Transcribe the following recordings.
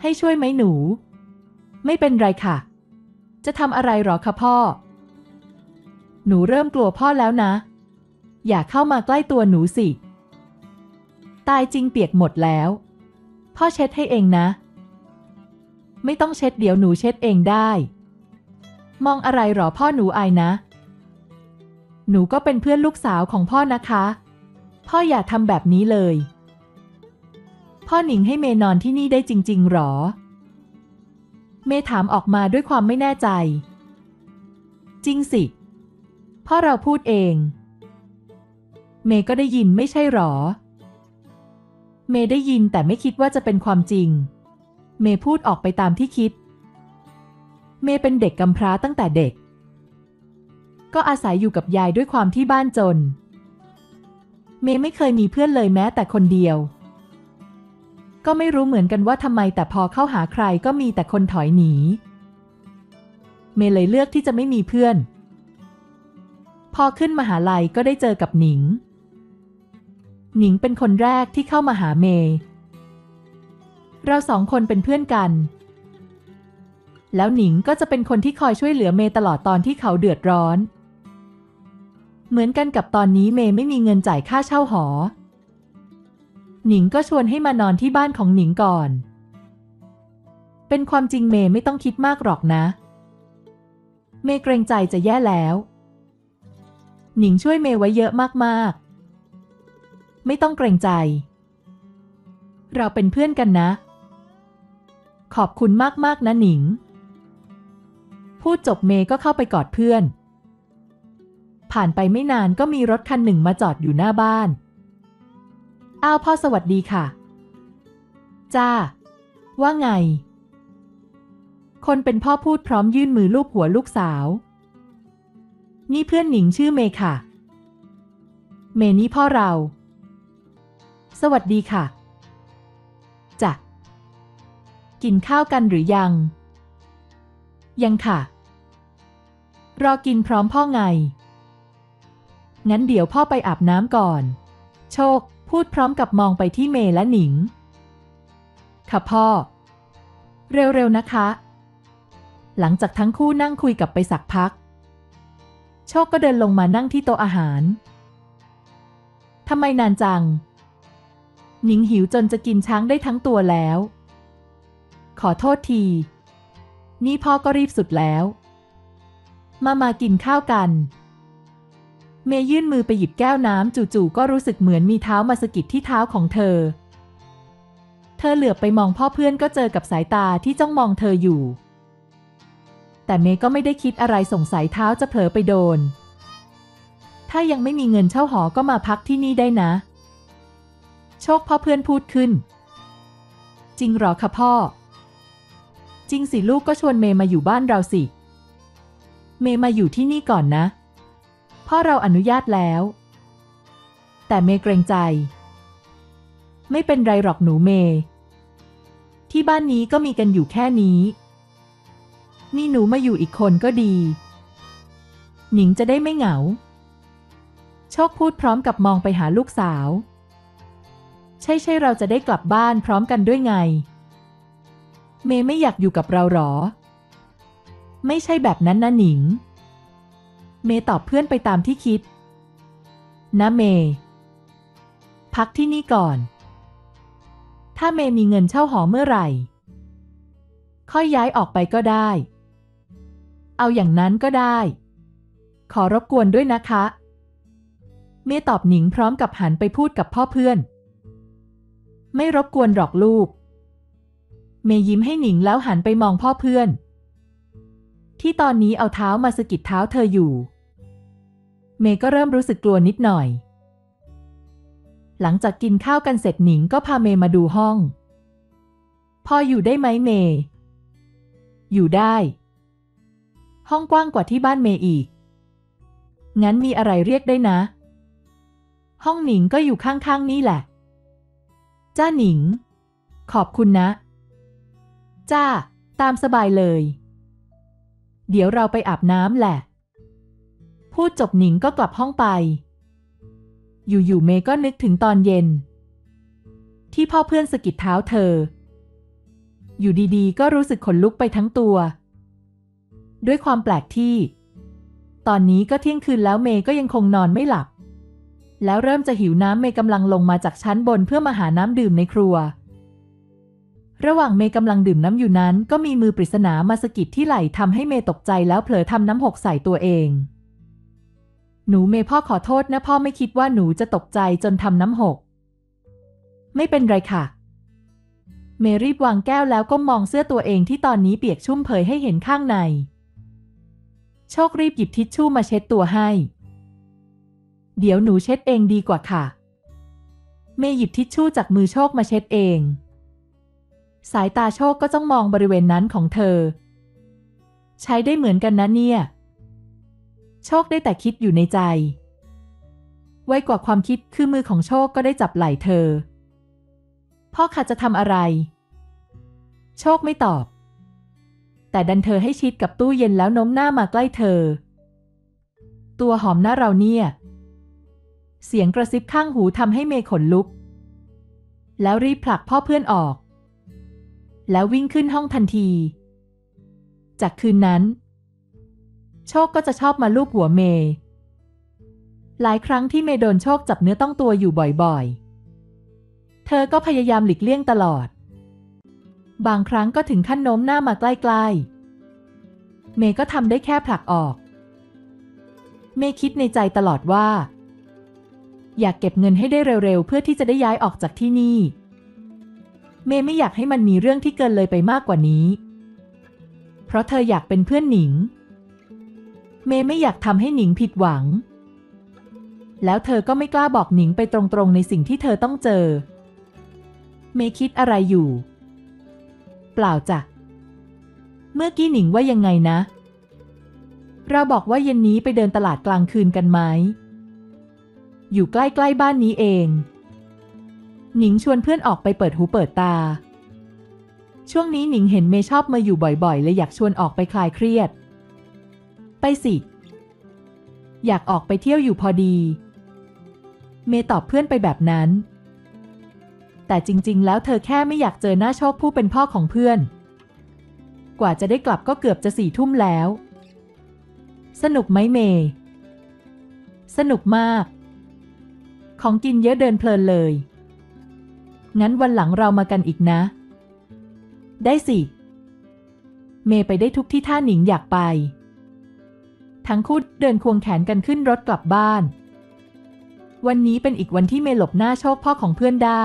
ให้ช่วยไหมหนู ไม่เป็นไรค่ะ จะทำอะไรหรอคะพ่อ หนูเริ่มกลัวพ่อแล้วนะ อย่าเข้ามาใกล้ตัวหนูสิ ตายจริงเปียกหมดแล้ว พ่อเช็ดให้เองนะ ไม่ต้องเช็ดเดี๋ยวหนูเช็ดเองได้ มองอะไรหรอพ่อหนูอายนะ หนูก็เป็นเพื่อนลูกสาวของพ่อนะคะ พ่ออย่าทำแบบนี้เลย พ่อหนิงให้เมนอนที่นี่ได้จริง ๆ หรอ เมถามออกมาด้วยความไม่แน่ใจ จริงสิ พ่อเราพูดเอง เมก็ได้ยินไม่ใช่หรอ เมได้ยินแต่ไม่คิดว่าจะเป็นความจริง เมพูดออกไปตามที่คิด เมเป็นเด็กกำพร้าตั้งแต่เด็ก ก็อาศัยอยู่กับยายด้วยความที่บ้านจน เมไม่เคยมีเพื่อนเลยแม้แต่คนเดียว ก็ไม่รู้เหมือนกันว่าทำไมแต่พอเข้าหาใครก็มีแต่คนถอยหนี เมย์เลยเลือกที่จะไม่มีเพื่อน พอขึ้นมหาลัยก็ได้เจอกับหนิง หนิงเป็นคนแรกที่เข้ามาหาเมย์เราสองคนเป็นเพื่อนกัน แล้วหนิงก็จะเป็นคนที่คอยช่วยเหลือเมย์ตลอดตอนที่เขาเดือดร้อน เหมือนกันกับตอนนี้เมย์ไม่มีเงินจ่ายค่าเช่าหอ หนิงก็ชวนให้มานอนที่บ้านของหนิงก่อน เป็นความจริงเมย์ไม่ต้องคิดมากหรอกนะ เมย์เกรงใจจะแย่แล้ว หนิงช่วยเมย์ไว้เยอะมากๆ ไม่ต้องเกรงใจ เราเป็นเพื่อนกันนะ ขอบคุณมากๆนะหนิง พูดจบเมย์ก็เข้าไปกอดเพื่อน ผ่านไปไม่นานก็มีรถคันหนึ่งมาจอดอยู่หน้าบ้าน อ้าวพ่อสวัสดีค่ะ จ้า ว่าไง คนเป็นพ่อพูดพร้อมยื่นมือลูบหัวลูกสาว นี่เพื่อนหนิงชื่อเมย์ค่ะ เมย์นี่พ่อเรา สวัสดีค่ะ จ้ะ กินข้าวกันหรือยัง ยังค่ะ รอกินพร้อมพ่อไง งั้นเดี๋ยวพ่อไปอาบน้ำก่อน โชค พูดพร้อมกับมองไปที่เมย์และหนิง ค่ะพ่อ เร็วๆนะคะ หลังจากทั้งคู่นั่งคุยกับไปสักพัก โชคก็เดินลงมานั่งที่โต๊ะอาหาร ทำไมนานจัง หนิงหิวจนจะกินช้างได้ทั้งตัวแล้ว ขอโทษที นี่พ่อก็รีบสุดแล้ว มามากินข้าวกัน เมย์ยื่นมือไปหยิบแก้วน้ำจู่ๆก็รู้สึกเหมือนมีเท้ามาสะกิดที่เท้าของเธอ เธอเหลือบไปมองพ่อเพื่อนก็เจอกับสายตาที่จ้องมองเธออยู่ แต่เมย์ก็ไม่ได้คิดอะไรสงสัยเท้าจะเผลอไปโดน ถ้ายังไม่มีเงินเช่าหอก็มาพักที่นี่ได้นะ โชคพ่อเพื่อนพูดขึ้น จริงหรอคะพ่อ จริงสิลูกก็ชวนเมย์มาอยู่บ้านเราสิ เมย์มาอยู่ที่นี่ก่อนนะ พ่อเราอนุญาตแล้ว แต่เมย์เกรงใจ ไม่เป็นไรหรอกหนูเมย์ที่บ้านนี้ก็มีกันอยู่แค่นี้ นี่หนูมาอยู่อีกคนก็ดี หนิงจะได้ไม่เหงา โชคพูดพร้อมกับมองไปหาลูกสาว ใช่ใช่เราจะได้กลับบ้านพร้อมกันด้วยไง เมย์ไม่อยากอยู่กับเราหรอ ไม่ใช่แบบนั้นนะหนิง เมย์ตอบเพื่อนไปตามที่คิด นะเมย์ พักที่นี่ก่อน ถ้าเมย์มีเงินเช่าหอเมื่อไหร่ ค่อยย้ายออกไปก็ได้ เอาอย่างนั้นก็ได้ ขอรบกวนด้วยนะคะ เมย์ตอบหนิงพร้อมกับหันไปพูดกับพ่อเพื่อน ไม่รบกวนหรอกลูก เมย์ยิ้มให้หนิงแล้วหันไปมองพ่อเพื่อนที่ตอนนี้เอาเท้ามาสะกิดเท้าเธออยู่ เมย์ก็เริ่มรู้สึกกลัวนิดหน่อย หลังจากกินข้าวกันเสร็จหนิงก็พาเมย์มาดูห้อง พออยู่ได้ไหมเมย์ อยู่ได้ ห้องกว้างกว่าที่บ้านเมย์อีก งั้นมีอะไรเรียกได้นะ ห้องหนิงก็อยู่ข้างๆนี่แหละ จ้าหนิง ขอบคุณนะ จ้า ตามสบายเลย เดี๋ยวเราไปอาบน้ำแหละ พูดจบหนิงก็กลับห้องไป อยู่ๆเมย์ก็นึกถึงตอนเย็น ที่พ่อเพื่อนสะกิดเท้าเธอ อยู่ดีๆ ก็รู้สึกขนลุกไปทั้งตัว ด้วยความแปลกที่ ตอนนี้ก็เที่ยงคืนแล้วเมย์ก็ยังคงนอนไม่หลับ แล้วเริ่มจะหิวน้ำเมย์กำลังลงมาจากชั้นบนเพื่อมาหาน้ำดื่มในครัว ระหว่างเมย์กำลังดื่มน้ำอยู่นั้น ก็มีมือปริศนามาสะกิดที่ไหล่ทำให้เมย์ตกใจแล้วเผลอทำน้ำหกใส่ตัวเอง หนูเมย์พ่อขอโทษนะพ่อไม่คิดว่าหนูจะตกใจจนทำน้ำหก ไม่เป็นไรค่ะ เมย์รีบวางแก้วแล้วก็มองเสื้อตัวเองที่ตอนนี้เปียกชุ่มเผยให้เห็นข้างใน โชครีบหยิบทิชชู่มาเช็ดตัวให้ เดี๋ยวหนูเช็ดเองดีกว่าค่ะ เมย์หยิบทิชชู่จากมือโชคมาเช็ดเอง สายตาโชคก็จ้องมองบริเวณนั้นของเธอ ใช้ได้เหมือนกันนะเนี่ย โชคได้แต่คิดอยู่ในใจ ไวกว่าความคิดคือมือของโชคก็ได้จับไหล่เธอ พ่อค่ะจะทำอะไร โชคไม่ตอบ แต่ดันเธอให้ชิดกับตู้เย็นแล้วโน้มหน้ามาใกล้เธอ ตัวหอมหน้าเราเนี่ย เสียงกระซิบข้างหูทำให้เมย์ขนลุก แล้วรีบผลักพ่อเพื่อนออก แล้ววิ่งขึ้นห้องทันที จากคืนนั้น โชคก็จะชอบมาลูบหัวเมย์หลายครั้งที่เมย์โดนโชคจับเนื้อต้องตัวอยู่บ่อยๆ เธอก็พยายามหลีกเลี่ยงตลอด บางครั้งก็ถึงขั้นโน้มหน้ามาใกล้ๆ เมย์ก็ทำได้แค่ผลักออก เมย์คิดในใจตลอดว่า อยากเก็บเงินให้ได้เร็วๆ เพื่อที่จะได้ย้ายออกจากที่นี่ เมย์ไม่อยากให้มันมีเรื่องที่เกินเลยไปมากกว่านี้ เพราะเธออยากเป็นเพื่อนหนิง เมย์ไม่อยากทำให้หนิงผิดหวัง แล้วเธอก็ไม่กล้าบอกหนิงไปตรงๆในสิ่งที่เธอต้องเจอ เมย์คิดอะไรอยู่ เปล่าจ้ะ เมื่อกี้หนิงว่ายังไงนะ เราบอกว่าเย็นนี้ไปเดินตลาดกลางคืนกันไหม อยู่ใกล้ๆบ้านนี้เอง หนิงชวนเพื่อนออกไปเปิดหูเปิดตาช่วงนี้หนิงเห็นเมย์ชอบมาอยู่บ่อยๆ เลยอยากชวนออกไปคลายเครียด ไปสิ อยากออกไปเที่ยวอยู่พอดี เมย์ตอบเพื่อนไปแบบนั้น แต่จริง ๆ แล้วเธอแค่ไม่อยากเจอหน้าโชคผู้เป็นพ่อของเพื่อน กว่าจะได้กลับก็เกือบจะสี่ทุ่มแล้ว สนุกไหมเมย์ สนุกมาก ของกินเยอะเดินเพลินเลย งั้นวันหลังเรามากันอีกนะ ได้สิ เมย์ไปได้ทุกที่ท่าหนิงอยากไป ทั้งคู่เดินควงแขนกันขึ้นรถกลับบ้าน วันนี้เป็นอีกวันที่เมหลบหน้าโชคพ่อของเพื่อนได้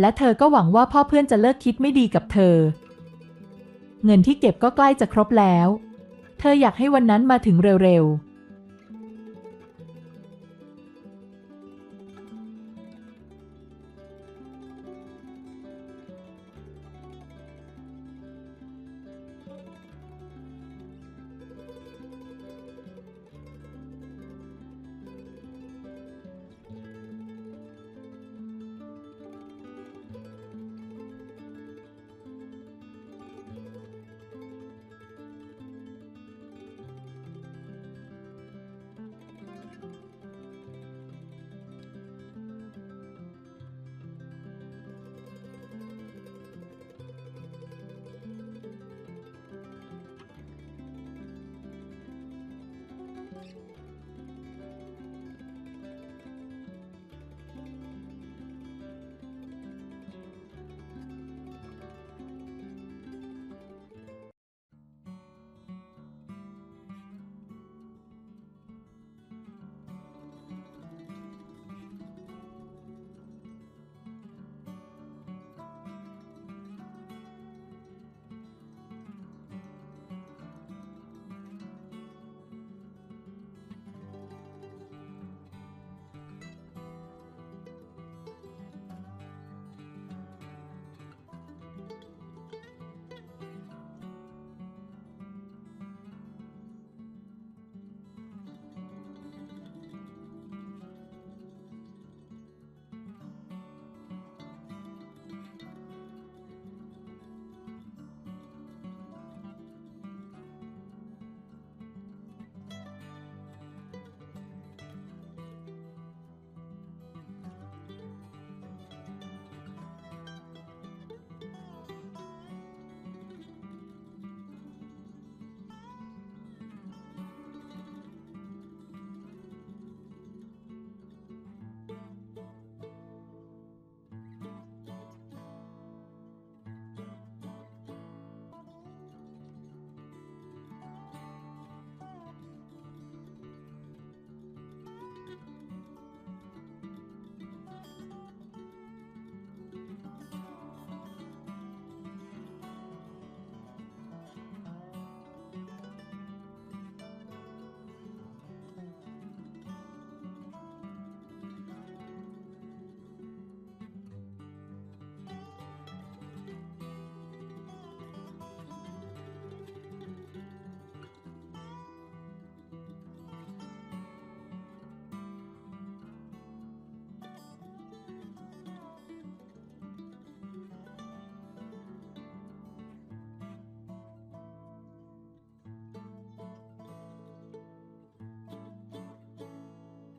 และเธอก็หวังว่าพ่อเพื่อนจะเลิกคิดไม่ดีกับเธอ เงินที่เก็บก็ใกล้จะครบแล้ว เธออยากให้วันนั้นมาถึงเร็วๆ